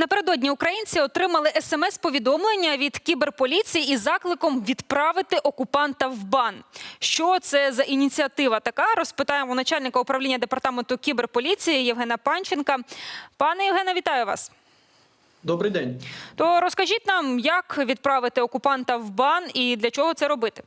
Напередодні українці отримали смс-повідомлення від кіберполіції із закликом відправити окупанта в бан. Що це за ініціатива така? Розпитаємо начальника управління департаменту кіберполіції Євгена Панченка. Пане Євгене, вітаю вас. Добрий день. То розкажіть нам, як відправити окупанта в бан і для чого це робити?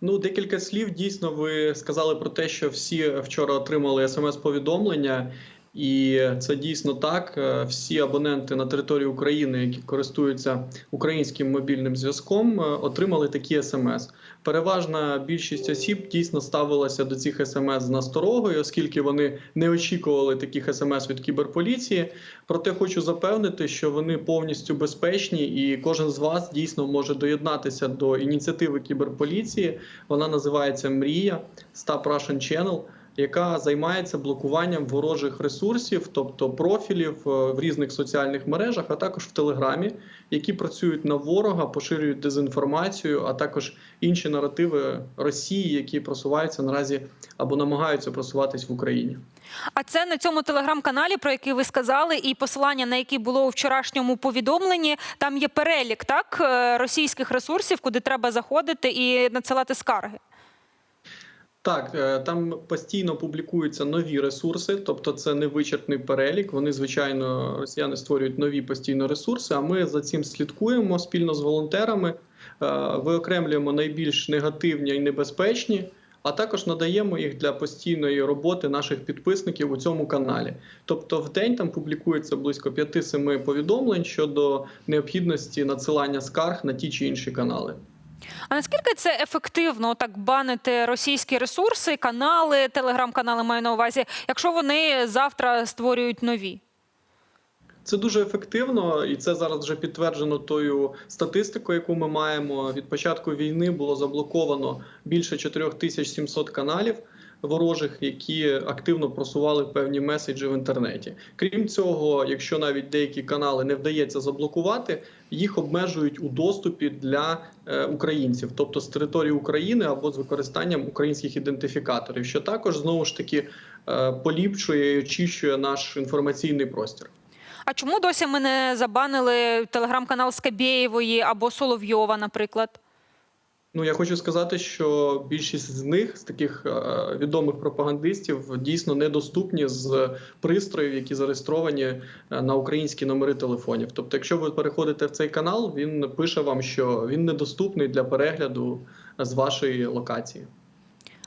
Ну, декілька слів. Дійсно, ви сказали про те, що всі вчора отримали смс-повідомлення, і це дійсно так. Е, Всі абоненти на території України, які користуються українським мобільним зв'язком, е, отримали такі смс. Переважна більшість осіб дійсно ставилася до цих смс з насторогою, оскільки вони не очікували таких смс від кіберполіції. Проте хочу запевнити, що вони повністю безпечні, і кожен з вас дійсно може доєднатися до ініціативи кіберполіції. Вона називається Мрія Stop Russian Channel, яка займається блокуванням ворожих ресурсів, тобто профілів е, в різних соціальних мережах, а також в Телеграмі, які працюють на ворога, поширюють дезінформацію, а також інші наративи Росії, які просуваються наразі або намагаються просуватись в Україні. А це на цьому телеграм-каналі, про який ви сказали, і посилання на який було у вчорашньому повідомленні. Там є перелік так е, російських ресурсів, куди треба заходити і надсилати скарги. Так, е, там постійно публікуються нові ресурси, тобто це не вичерпний перелік. Вони, звичайно, росіяни створюють нові постійно ресурси. А ми за цим слідкуємо спільно з волонтерами, е, виокремлюємо найбільш негативні і небезпечні, а також надаємо їх для постійної роботи наших підписників у цьому каналі. Тобто, в день там публікується близько 5-7 повідомлень щодо необхідності надсилання скарг на ті чи інші канали. А наскільки це ефективно так банити російські ресурси, канали, телеграм-канали маю на увазі, якщо вони завтра створюють нові? Це дуже ефективно, і це зараз вже підтверджено тою статистикою, яку ми маємо. Від початку війни було заблоковано більше 4700 каналів ворожих, які активно просували певні меседжі в інтернеті. Крім цього, якщо навіть деякі канали не вдається заблокувати, їх обмежують у доступі для е, українців, тобто з території України або з використанням українських ідентифікаторів, що також знову ж таки е, поліпшує і очищує наш інформаційний простір. А чому досі ми не забанили телеграм-канал Скабєєвої або Соловйова, наприклад? Ну, я хочу сказати, що більшість з них, з таких е, відомих пропагандистів, дійсно недоступні з пристроїв, які зареєстровані е, на українські номери телефонів. Тобто, якщо ви переходите в цей канал, він пише вам, що він недоступний для перегляду з вашої локації.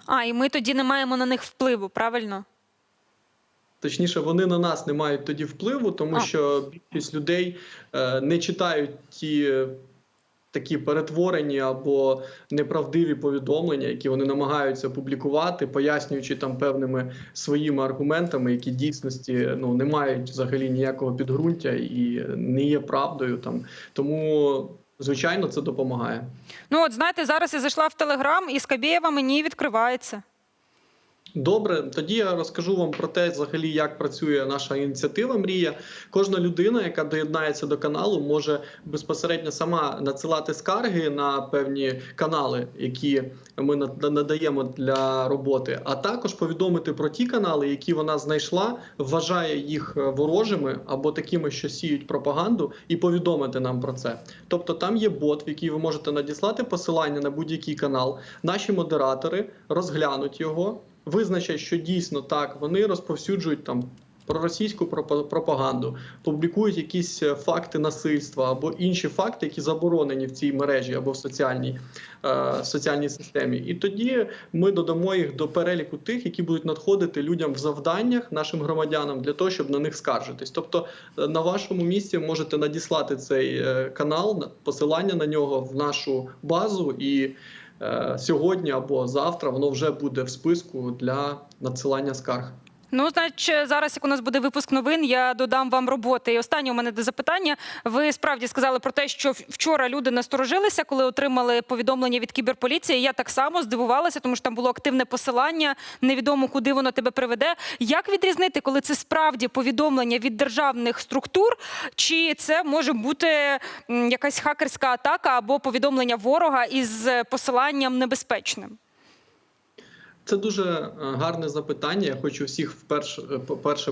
А, і ми тоді не маємо на них впливу, правильно? Точніше, вони на нас не мають тоді впливу, тому А. що більшість людей е, не читають ті такі перетворені або неправдиві повідомлення, які вони намагаються публікувати, пояснюючи там певними своїми аргументами, які дійсності ну не мають взагалі ніякого підґрунтя і не є правдою. Там тому. Звичайно, це допомагає. Ну, от знаєте, зараз я зайшла в Телеграм, і Скабєєва мені відкривається. Добре, тоді я розкажу вам про те, взагалі, як працює наша ініціатива Мрія. Кожна людина, яка доєднається до каналу, може безпосередньо сама надсилати скарги на певні канали, які ми надаємо для роботи, а також повідомити про ті канали, які вона знайшла, вважає їх е, ворожими або такими, що сіють пропаганду, і повідомити нам про це. Тобто, там є бот, в який ви можете надіслати посилання на будь-який канал. Наші модератори розглянуть його визначать, що дійсно так вони розповсюджують там проросійську пропа- пропаганду, публікують якісь е, факти насильства або інші факти, які заборонені в цій мережі або в соціальній, е, соціальній системі. І тоді ми додамо їх до переліку тих, які будуть надходити людям в завданнях, нашим громадянам, для того, щоб на них скаржитись. Тобто е, на вашому місці можете надіслати цей е, канал, на- посилання на нього в нашу базу і. Е, Сьогодні або завтра воно вже буде в списку для надсилання скарг. Ну, значить, зараз, як у нас буде випуск новин, я додам вам роботи. І останнє у мене до запитання. Ви справді сказали про те, що вчора люди насторожилися, коли отримали повідомлення від кіберполіції. Я так само здивувалася, тому що там було активне посилання. Невідомо, куди воно тебе приведе. Як відрізнити, коли це справді повідомлення від державних структур, чи це може бути якась хакерська атака або повідомлення ворога із посиланням небезпечним? Це дуже е, гарне запитання. Я хочу всіх вперше,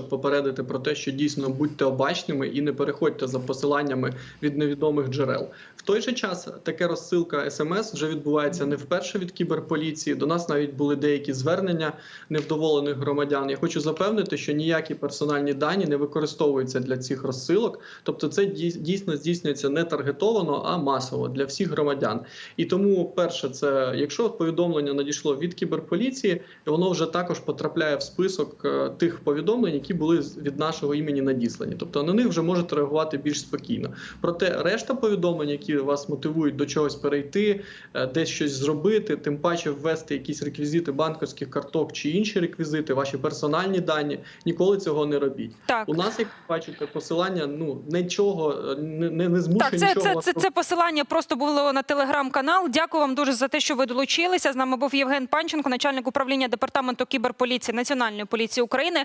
е, попередити про те, що дійсно будьте обачними і не переходьте за посиланнями від невідомих джерел. В той же час таке розсилка смс вже відбувається не вперше від кіберполіції. До нас навіть були деякі звернення невдоволених громадян. Я хочу запевнити, що ніякі персональні дані не використовуються для цих розсилок. Тобто, це дій- дійсно здійснюється не таргетовано, а масово для всіх громадян. І тому, перше, це якщо повідомлення надійшло від кіберполіції, воно вже також потрапляє в список е, тих повідомлень, які були від нашого імені надіслані. Тобто на них вже можете реагувати більш спокійно. Проте решта повідомлень, які вас мотивують до чогось перейти, е, десь щось зробити, тим паче ввести якісь реквізити банківських карток чи інші реквізити, ваші персональні дані, ніколи цього не робіть. Так. У нас, як ви бачите, посилання ну нічого е, не, не, не змушує Так, це, нічого це, вас це, це посилання просто було на телеграм-канал. Дякую вам дуже за те, що ви долучилися. З нами був Євген Панченко, начальник управління департаменту кіберполіції Національної поліції України.